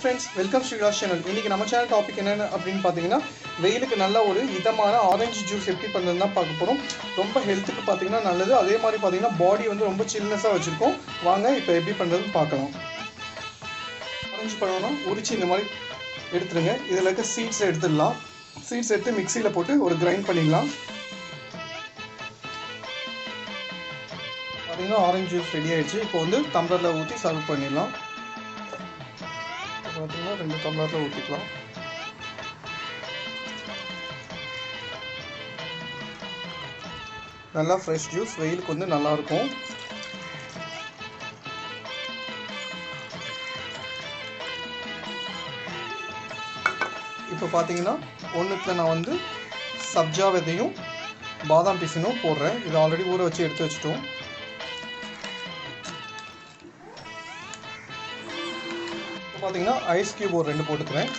Friends welcome Sriraj channel இன்னைக்கு நம்ம channel topic என்னென்னு அப்படின்னு பார்த்தீங்கன்னா வெயிலுக்கு நல்ல ஒரு இதமான ஆரஞ்சு ஜூஸ் எப்படி பண்ணுறதுன்னு தான் பார்க்க போகிறோம் ரொம்ப ஹெல்த்துக்கு பார்த்தீங்கன்னா நல்லது. அதே மாதிரி பார்த்தீங்கன்னா பாடி வந்து ரொம்ப சில்னஸாக வச்சுருக்கோம். வாங்க இப்போ எப்படி பண்ணுறதுன்னு பார்க்கலாம். ஆரஞ்சு பழம்னா உரிச்சு இந்த மாதிரி எடுத்துருங்க. இதில் இருக்க சீட்ஸ் எடுத்துடலாம். சீட்ஸ் எடுத்து மிக்சியில் போட்டு ஒரு கிரைண்ட் பண்ணிடலாம். பார்த்தீங்கன்னா ஆரஞ்சு ஜூஸ் ரெடி ஆகிடுச்சு இப்போ வந்து டம்ளரில் ஊற்றி சர்வ் பண்ணிடலாம். பார்த்தீங்கன்னா ரெண்டு டம்ளரில் ஊற்றிக்கலாம் நல்லா ஃப்ரெஷ் ஜூஸ் வெயிலுக்கு வந்து நல்லாயிருக்கும். இப்போ பார்த்தீங்கன்னா ஒன்றுத்தில் நான் வந்து சப்ஜா விதையும் பாதாம் பிசினும் போடுறேன். இது ஆல்ரெடி ஊற வச்சு எடுத்து வச்சுட்டோம். பார்த்தீங்கன்னா ஐஸ் கியூப் ஒரு ரெண்டு போட்டுக்கிறேன்.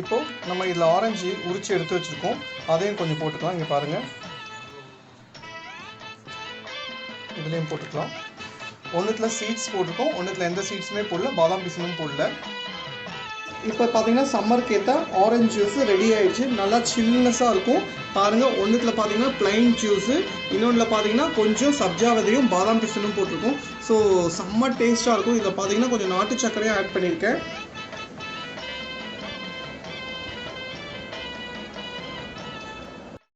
இப்போ நம்ம இதில் ஆரஞ்சு உரிச்சு எடுத்து வச்சுருக்கோம். அதையும் கொஞ்சம் போட்டுக்கலாம் இங்கே பாருங்கள் இதுலேயும் போட்டுக்கலாம். ஒன்றுத்தில் சீட்ஸ் போட்டிருக்கோம். ஒன்றுத்தில் எந்த சீட்ஸுமே போடல பாதாம் பிசினும் போடல. இப்போ பார்த்தீங்கன்னா சம்மருக்கு ஏற்ற ஆரஞ்சு ஜூஸ் ரெடி ஆயிடுச்சு. நல்லா சில்னஸாக இருக்கும். பாருங்கள் ஒன்றுத்தில் பார்த்தீங்கன்னா பிளைன் ஜூஸு இன்னொன்றில் பார்த்தீங்கன்னா கொஞ்சம் சப்ஜாவதையும் பாதாம் பிசினும் போட்டிருக்கும். ஸோ செம்ம டேஸ்ட்டாக இருக்கும். இதில் பார்த்தீங்கன்னா கொஞ்சம் நாட்டு சர்க்கரையும் ஆட் பண்ணியிருக்கேன்.